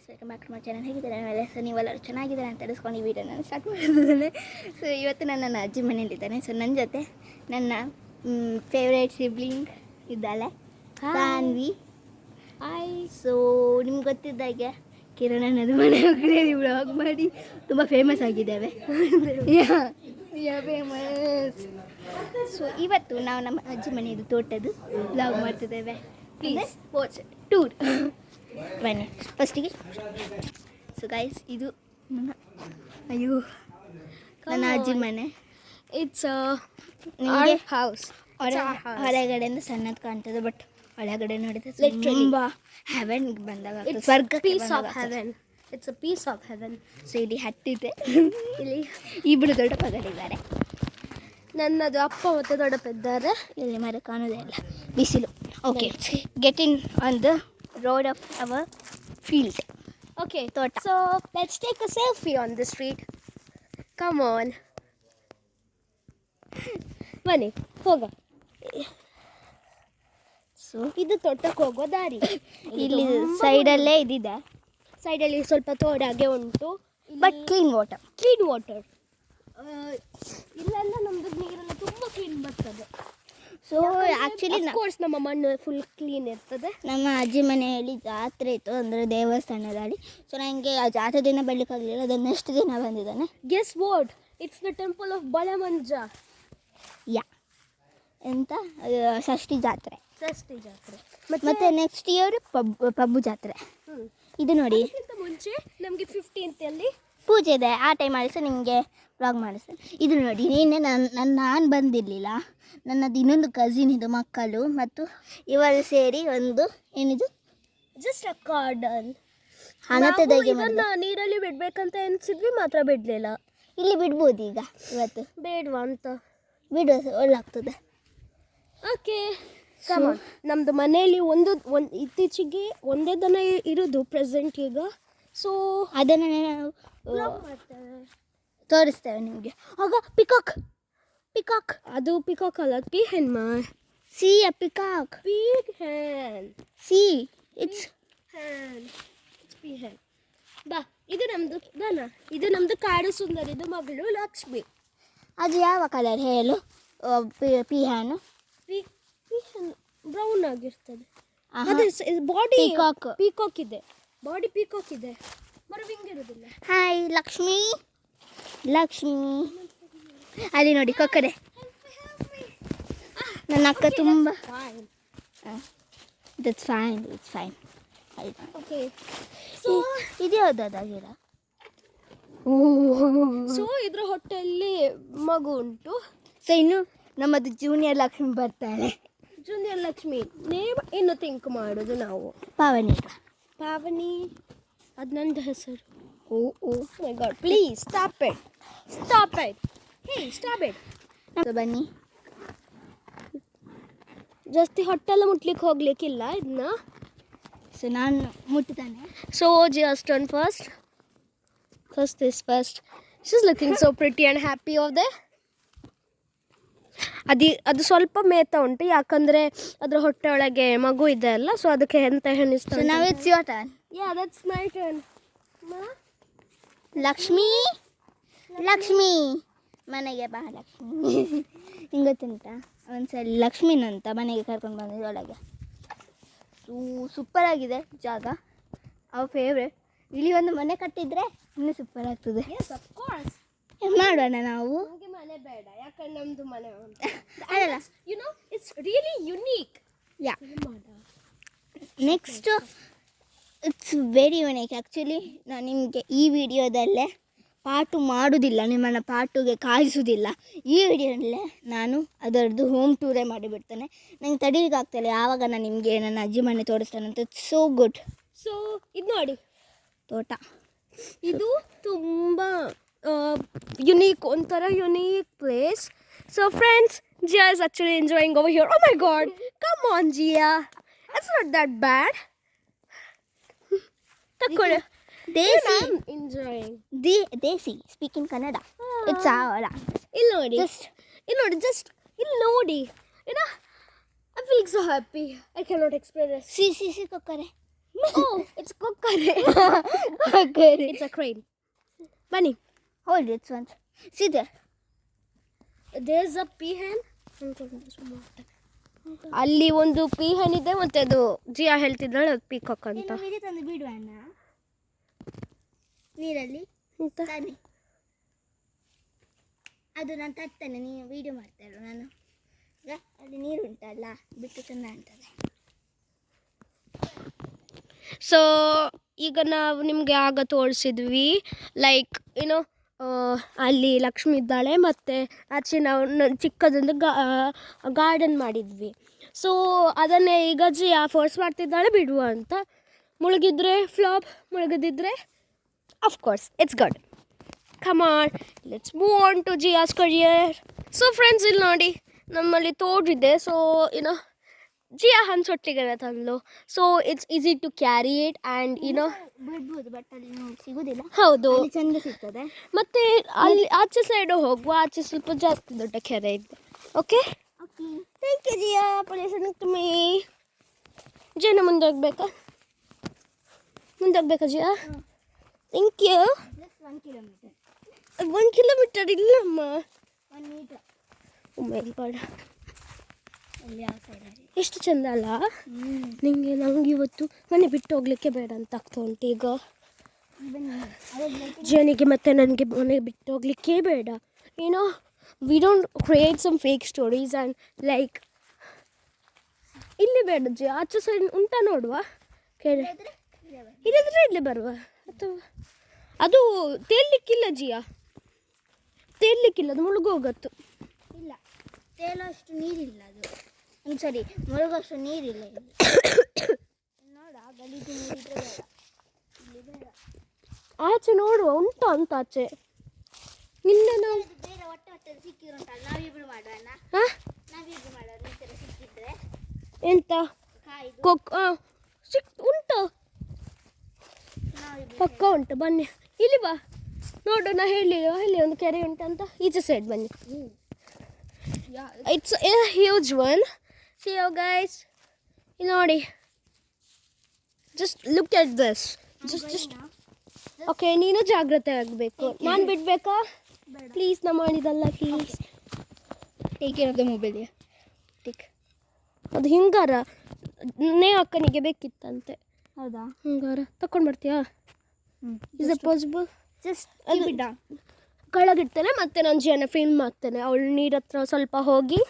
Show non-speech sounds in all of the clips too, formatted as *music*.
Guys welcome back to my channel ಹೇಗಿದ್ದಾರೆ? ನಾವೆಲ್ಲ so ನೀವೆಲ್ಲರೂ ಚೆನ್ನಾಗಿದ್ದಾರೆ ಅಂತ ತಿಳಿಸ್ಕೊಂಡು ಈ ವಿಡಿಯೋ ನಾನು ಸ್ಟಾರ್ಟ್ ಮಾಡಿದ್ದೇನೆ. ಸೊ ಇವತ್ತು ನಾನು ನನ್ನ ಅಜ್ಜಿ ಮನೆಯಲ್ಲಿದ್ದಾನೆ. ಸೊ ನನ್ನ ಜೊತೆ ನನ್ನ ಫೇವ್ರೇಟ್ ಸಿಬ್ಲಿಂಗ್ ಇದ್ದಾಳೆ. ಸಾನ್ವಿ. ಆಯ್ ಸೊ ನಿಮ್ಗೆ ಗೊತ್ತಿದ್ದಾಗೆ ಕಿರಣ್ ಅನ್ನೋದು ಮನೆ ಹೋಗಿ ವ್ಲಾಗ್ ಮಾಡಿ ತುಂಬ ಫೇಮಸ್ ಆಗಿದ್ದಾವೆ. ಫೇಮಸ್ ಸೊ ಇವತ್ತು ನಾವು ನಮ್ಮ ಅಜ್ಜಿ ಮನೆಯದು ತೋಟದ್ದು ವ್ಲಾಗ್ ಮಾಡ್ತಿದ್ದೇವೆ. ಪ್ಲೀಸ್ ವಾಚ್ ಟೂರ್ ಬನ್ನಿ. ಫಸ್ಟಿಗೆ ಸೊ ಗೈಸ್ ಇದು ನನ್ನ ಅಯ್ಯೋ ನನ್ನ ಅಜ್ಜಿ ಮನೆ. ಇಟ್ಸ್ ನಿಮಗೆ ಹೌಸ್. ಹೊರಗಡೆಯಿಂದ ಸಣ್ಣದು ಕಾಣ್ತದೆ ಬಟ್ ಒಳಗಡೆ ನೋಡಿದ್ರೆ. ತುಂಬ ಹೆವೆನ್ ಬಂದಾಗ ಸ್ವರ್ಗ piece of heaven it's a piece of heaven so ಇಲ್ಲಿ ಹಟ್ಟಿದೆ. ಇಲ್ಲಿ ಇಬ್ಬರು ದೊಡ್ಡಪ್ಪಗಳಿದ್ದಾರೆ ನನ್ನದು ಅಪ್ಪ ಮತ್ತು ದೊಡ್ಡಪ್ಪ ಇದ್ದಾರೆ ಇಲ್ಲಿ ಮರ ಕಾಣೋದೇ ಇಲ್ಲ. ಬಿಸಿಲು. Okay get in on the road of our field okay Tota. So let's take a selfie on the street come on ಬನ್ನಿ ಹೋಗ. ಸೊ ಇದು ತೋಟಕ್ಕೆ ಹೋಗೋ ದಾರಿ. *laughs* ಇಲ್ಲಿ ಸೈಡಲ್ಲೇ ಇದಿದೆ. ಸೈಡಲ್ಲಿ ಸ್ವಲ್ಪ ತೋಡಾಗೆ ಉಂಟು. But clean water clean water ಇಲ್ಲೆಲ್ಲ ನಮ್ದು ನೀರೆಲ್ಲ ತುಂಬ ಕ್ಲೀನ್ ಬರ್ತದೆ ಸೊ ಆ್ಯಕ್ಚುಲಿ ಕೋರ್ಸ್ ನಮ್ಮ ಮಣ್ಣು ಫುಲ್ ಕ್ಲೀನ್ ಇರ್ತದೆ. ನಮ್ಮ ಅಜ್ಜಿ ಮನೆಯಲ್ಲಿ ಜಾತ್ರೆ ಇತ್ತು ಅಂದರೆ ದೇವಸ್ಥಾನದಲ್ಲಿ. ಸೊ ನನಗೆ ಆ ಜಾತ್ರೆ ದಿನ ಬರ್ಲಿಕ್ಕಾಗಲಿಲ್ಲ ಅದು ನೆಕ್ಸ್ಟ್ ದಿನ ಬಂದಿದ್ದಾನೆ. Guess what it's the temple of Balamanja ಯಾ ಎಂತ? ಷಷ್ಠಿ ಜಾತ್ರೆ. ಷಷ್ಠಿ ಜಾತ್ರೆ. ಮತ್ತೆ ನೆಕ್ಸ್ಟ್ ಇಯರ್ ಪಬ್ ಪಬ್ಬು ಜಾತ್ರೆ. ಇದು ನೋಡಿ. ಮುಂಚೆ ನಮಗೆ ಫಿಫ್ಟೀನ್ತ್ ಅಲ್ಲಿ ಪೂಜೆ ಇದೆ ಆ ಟೈಮಲ್ಲಿ ಸಹ ನಿಮಗೆ ವ್ಲಾಗ್ ಮಾಡಿಸ್ತೇನೆ. ಇದು ನೋಡಿ ನಿನ್ನೆ ನನ್ನ ನನ್ನ ನಾನು ಬಂದಿರಲಿಲ್ಲ. ನನ್ನದು ಇನ್ನೊಂದು ಕಸಿನ್ ಇದು ಮಕ್ಕಳು ಮತ್ತು ಇವರು ಸೇರಿ ಒಂದು ಏನಿದು? ಜಸ್ಟ್ ಅ ಕಾರ್ಡನ್ ನೀರಲ್ಲಿ ಬಿಡಬೇಕಂತ ಎನ್ಸಿದ್ವಿ ಮಾತ್ರ ಬಿಡಲಿಲ್ಲ. ಇಲ್ಲಿ ಬಿಡ್ಬೋದು ಈಗ ಇವತ್ತು. ಬೇಡುವ ಅಂತ. ಬಿಡುವ ಒಳ್ಳಾಗ್ತದೆ. ಓಕೆ ನಮ್ಮದು ಮನೆಯಲ್ಲಿ ಒಂದು ಒಂದು ಇತ್ತೀಚೆಗೆ ಒಂದೇ ದನ ಇರೋದು ಪ್ರೆಸೆಂಟ್ ಈಗ. ಸೊ ಅದನ್ನು ನಾವು ತೋರಿಸ್ತೇವೆ ನಿಮಗೆ. ಆಗ ಪಿಕಾಕ್ ಪಿಕಾಕ್ ಅದು ಪಿಕಾಕ್ ಅಲ್ಲ ಪಿ ಹೆನ್ ಮಾ? See uh peacock peak hen see it's hen peahen ಬಾ ಇದು ನಮ್ಮದು ದನ ಇದು ನಮ್ಮದು ಕಾಡು ಸುಂದರಿದು ಮಗಳು ಲಕ್ಷ್ಮಿ. ಅದು ಯಾವ ಕಲರ್ ಹೇಳು? Peahen peahen brown ಆಗಿರ್ತದೆ. ಅದೇ ಬಾಡಿ ಪಿಕಾಕ್ ಪೀಕಾಕ್ ಇದೆ. ಬಾಡಿ ಪೀಕಾಕ್ ಇದೆ. ಮರ ವಿಂಗ್ ಇರೋದಿಲ್ಲ ಹಾಯ್ ಲಕ್ಷ್ಮಿ ಲಕ್ಷ್ಮಿ ಅಲ್ಲಿ ನೋಡಿ ಕೊಕ್ಕರೆ. ನನ್ನ ಅಕ್ಕ ತುಂಬ that's fine it's fine okay ಇದು ಯಾವುದಾದ ಗಿಡ ಸೊ ಇದ್ರ ಹೊಟ್ಟೆಯಲ್ಲಿ ಮಗು ಉಂಟು. ಸೊ ಇನ್ನು ನಮ್ಮದು ಜೂನಿಯರ್ ಲಕ್ಷ್ಮಿ ಬರ್ತಾಳೆ. ಜೂನಿಯರ್ ಲಕ್ಷ್ಮಿ ನೇಮ್ ಇನ್ನು ಥಿಂಕ್ ಮಾಡೋದು ನಾವು. ಪಾವನಿ ಪಾವನಿ ಅದು ನಂದು ಹೆಸರು oh O my god please stop it stop it hey stop it so ಬನ್ನಿ ಜಾಸ್ತಿ ಹೊಟ್ಟೆಲ್ಲ ಮುಟ್ಲಿಕ್ಕೆ ಹೋಗ್ಲಿಕ್ಕಿಲ್ಲ ಇದನ್ನ ಸೊ ನಾನು ಮುಟ್ತಾನೆ so just turn first first is first she's looking so pretty and happy of the ಅದಿ ಅದು ಸ್ವಲ್ಪ ಮೇತ ಉಂಟು ಯಾಕಂದ್ರೆ ಅದ್ರ ಹೊಟ್ಟೆ ಒಳಗೆ ಮಗು ಇದೆ ಅಲ್ಲ ಸೊ ಅದಕ್ಕೆ ಎಂತ so Lakshmi yeah that's my? Turn Lakshmi? Lakshmi. ಮನೆಗೆ ಬಾ ಲಕ್ಷ್ಮಿ. ಹಿಂಗ ಗೊತ್ತುಂಟ? ಒಂದ್ಸಲ ಲಕ್ಷ್ಮೀನಂತ ಮನೆಗೆ ಕರ್ಕೊಂಡು ಬಂದಿದ್ದು ಒಳಗೆ. ಸೂ ಸೂಪರ್ ಆಗಿದೆ ಜಾಗ. ಅವ ಫೇವ್ರೆಟ್ ಇಲ್ಲಿ ಒಂದು ಮನೆ ಕಟ್ಟಿದ್ರೆ ಇನ್ನೂ ಸೂಪರ್ ಆಗ್ತದೆ. ಮಾಡೋಣ ನಾವು? ಬೇಡ ಯಾಕಂದ್ರೆ ನಮ್ದು ಮನೆ ಅಂತ *laughs* ಅಲ್ಲ you know it's really unique yeah next it's very unique actually ನಾನು ನಿಮಗೆ ಈ ವಿಡಿಯೋದಲ್ಲೇ ಪಾಟು ಮಾಡೋದಿಲ್ಲ ನಿಮ್ಮನ್ನು ಪಾಟುಗೆ ಕಾಯಿಸೋದಿಲ್ಲ. ಈ ವಿಡಿಯೋದಲ್ಲೇ ನಾನು ಅದರದ್ದು ಹೋಮ್ ಟೂರೇ ಮಾಡಿಬಿಡ್ತೇನೆ. ನಂಗೆ ತಡೀಲಿಕ್ಕೆ ಆಗ್ತಾಯಿಲ್ಲ ಯಾವಾಗ ನಾನು ನಿಮಗೆ ನನ್ನ ಅಜ್ಜಿ ಮನೆ ತೋರಿಸ್ತಾನಂತ ಸೋ ಗುಡ್ ಸೊ ಇದು ನೋಡಿ ತೋಟ. ಇದು ತುಂಬ ಯುನೀಕ್ ಒಂಥರ unique place so friends Jiya is actually enjoying over here oh my god come on Jiya it's not that bad ತಕೊಳ್ಳಿ desi enjoying the desi speaking Kannada it's ಅವರ ಇಲ್ಲಿ ನೋಡಿ just ಇಲ್ಲಿ ನೋಡಿ ಜಸ್ಟ್ ಇಲ್ಲಿ ನೋಡಿ ಏನೋ I feel so happy I can not express C C see ಕೊಕ್ಕರೆ Oh, it's ಕೊಕ್ಕರೆ. *laughs* Kokkare. It's a crane. ಬನ್ನಿ Hold it once. See there. There's a peahen. ಅಲ್ಲಿ ಒಂದು ಪೀಹನ್ ಇದೆ ಮತ್ತೆ ಅದು ಜಿಯಾ ಹೇಳ್ತಿದ್ದಾಳೆ ಅದು ಪೀಕಾಕ್ ಅಂತ. ತಂದು ಅಣ್ಣ. ನೀರಲ್ಲಿ. ತಾನೆ ಅದು ನಾನು ತರ್ತೇನೆ ನೀನು ವಿಡಿಯೋ ಮಾಡ್ತಾ ಇರು ನಾನು. ಈಗ ಅಲ್ಲಿ ನೀರು ಉಂಟಲ್ಲ ಬಿಟ್ಟು ಚೆಂದ ಅಂತದೆ ಸೊ ಈಗ ನಾವು ನಿಮಗೆ ಆಗ ತೋರಿಸಿದ್ವಿ ಲೈಕ್ ಏನೋ ಅಲ್ಲಿ ಲಕ್ಷ್ಮಿ ಇದ್ದಾಳೆ ಮತ್ತು ಆಚೆ ನಾವು ಚಿಕ್ಕದೊಂದು ಗಾರ್ಡನ್ ಮಾಡಿದ್ವಿ. ಸೊ ಅದನ್ನೇ ಈಗ ಜಿ ಆ ಫೋರ್ಸ್ ಮಾಡ್ತಿದ್ದಾಳೆ, ಬಿಡುವ ಅಂತ. ಮುಳುಗಿದ್ರೆ flop ಮುಳುಗದಿದ್ರೆ of course it's good come on let's move on to us career so friends ಇಲ್ಲಿ ನೋಡಿ, ನಮ್ಮಲ್ಲಿ ತೋಡಿದೆ ಸೊ ಏನೋ ಜಿಯಾ ಹನ್ಸೊಟ್ಟಿಗೆ ತಂದ್ಲು. So it's easy to carry it and you know ಬಿಡ್ಬೋದು ಬಟ್ ಅಲ್ಲಿ ಸಿಗೋದಿಲ್ಲ. ಹೌದು. ಚಂದ ಸಿಗ್ತದೆ. ಮತ್ತೆ ಅಲ್ಲಿ ಆಚೆ ಸೈಡ್ ಹೋಗುವ ಆಚೆ ಸ್ವಲ್ಪ ಜಾಸ್ತಿ ದೊಡ್ಡ ಕೆರೆ ಇದೆ. Okay thank you Jiya. Police ಮೀ ಜಿಯನ ಮುಂದೋಗ್ಬೇಕಾ? ಮುಂದೋಗ್ಬೇಕಾ Jiya? Thank you one kilometre one kilometre ಇಲ್ಲಮ್ಮ. ಒನ್ ಮೀಟರ್ ಮೇಲ್ಪಾಡ ಅಲ್ಲಿ ಯಾವ ಸೈಡಲ್ಲಿ ಎಷ್ಟು ಚಂದ ಅಲ್ಲ? ನಿಮಗೆ ನಂಗೆ ಇವತ್ತು ಮನೆ ಬಿಟ್ಟು ಹೋಗ್ಲಿಕ್ಕೆ ಬೇಡ ಅಂತ ಆಗ್ತಾ ಉಂಟು ಈಗ. ಜನಿಗೆ ಮತ್ತೆ ನನಗೆ ಮನೆ ಬಿಟ್ಟು ಹೋಗ್ಲಿಕ್ಕೆ ಬೇಡ. ಏನೋ we don't create some fake stories and like ಇಲ್ಲಿ ಬೇಡ ಜಿ, ಆಚೆ ಸೈಡ್ ಉಂಟಾ ನೋಡುವ? ಕೇಳಿ. ಇಲ್ಲದ್ರೆ ಇಲ್ಲಿ ಬರುವ. ಅಥವಾ, ಅದು ತೇಲಿಕ್ಕಿಲ್ಲ ಜಿಯ ತೇಲಿಕ್ಕಿಲ್ಲ ಅದು ಮುಳುಗೋಗತ್ತು. ಇಲ್ಲ. ತೇಲೋ ಅಷ್ಟು ನೀರಿಲ್ಲ ಅದು. ಒಂದು ಸರಿ. ಮುಳುಗಷ್ಟು ನೀರಿಲ್ಲ ಇಲ್ಲಿ. ನೋಡ ಗಲೀಜು ನೀರಿದ್ರೆ ಇಲ್ಲಿ ಆಚೆ ನೋಡುವ ಉಂಟು ಅಂತ ಆಚೆ. ನಿನ್ನೆ ನಾವು ಬೇರೆ ಹೊಟ್ಟೆ ಹೊಟ್ಟೆ ಸಿಕ್ಕಿರುಂಟಲ್ಲ ನಾವಿಬ್ರು ಮಾಡೋಣ. ಹಾಂ? ನಾವಿಬ್ರು ಮಾಡೋಣ ಈ ಥರ ಸಿಕ್ಕಿದ್ರೆ. ಎಂತ? ಕಾಯ್ದು. ಕೊಕ್ ಆ, ಸಿಕ್ ಉಂಟು. ಪಕ್ಕ ಉಂಟು ಬನ್ನಿ. ಇಲ್ಲಿ ಬಾ. ನೋಡು ನಾ ಹೇಳಿ ಇಲ್ಲಿ ಒಂದು ಕೆರೆ ಉಂಟು ಅಂತ ಈಚೆ ಸೈಡ್ ಬನ್ನಿ. It's a huge one see yo guys ಇಲ್ಲಿ ನೋಡಿ just look at this just just okay ನೀನು ಜಾಗ್ರತೆ ಆಗಬೇಕು. ನಾನು ಬಿಡಬೇಕಾ? ಪ್ಲೀಸ್ ನಾ ಮಾಡಿದಲ್ಲ please take care of the mobile take ಅದು ಹಿಂಗಾರ ನೇ ಅಕ್ಕನಿಗೆ ಬೇಕಿತ್ತಂತೆ. ಹೌದಾ? ಹಿಂಗಾರ. ತಕೊಂಡು ಬರ್ತೀಯಾ? ಇಸ್ ಇಟ್ ಪಾಸಿಬಲ್ ಜಸ್ಟ್ ಅದು- ಬಿಡ ಕೆಳಗಿಡ್ತೇನೆ ಮತ್ತೆ ನಾನು ಜಿಯನ್ನ ಫಿಲ್ಮ್ ಮಾಡ್ತೇನೆ ಅವಳು ನೀರ ಹತ್ರ ಸ್ವಲ್ಪ ಹೋಗಿ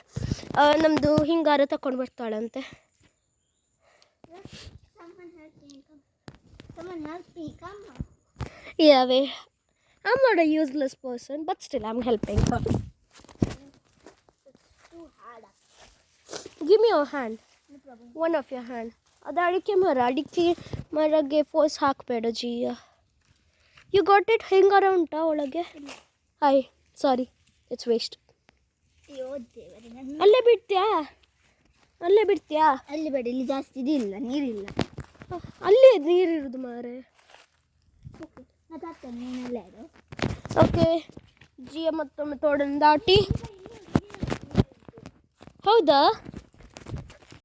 ಆ, ನಮ್ದು ಹಿಂಗಾರ ತಕೊಂಡು ಬರ್ತಾಳಂತೆ Someone help me come. Someone help me come. ಯಾವೇ I am not a useless person but still I am helping Too hard. Give me your hand No problem. One of your hand ಅದು ಅಡಿಕೆ ಮರ ಅಡಿಕೆ ಮರಗೆ force ಹಾಕಬೇಡ ಜಿಯ you got it ಹಿಂಗಾರ ಉಂಟಾ ಒಳಗೆ ಹಾಯ್ ಸಾರಿ ಇಟ್ಸ್ ವೇಸ್ಟ್ ಅಲ್ಲೇ ಬಿಡ್ತೀಯಾ? ಅಲ್ಲೇ ಬಿಡ್ತೀಯಾ? ಅಲ್ಲಿ ಬೇಡ ಇಲ್ಲಿ ಜಾಸ್ತಿ ಇದಿಲ್ಲ ನೀರಿಲ್ಲ. ಅಲ್ಲೇ ನೀರಿರೋದು ಮಾರೆ. ಓಕೆ ಜಿಯ ಮತ್ತೊಮ್ಮೆ ತೋಡನ್ನು ದಾಟಿ. ಹೌದಾ?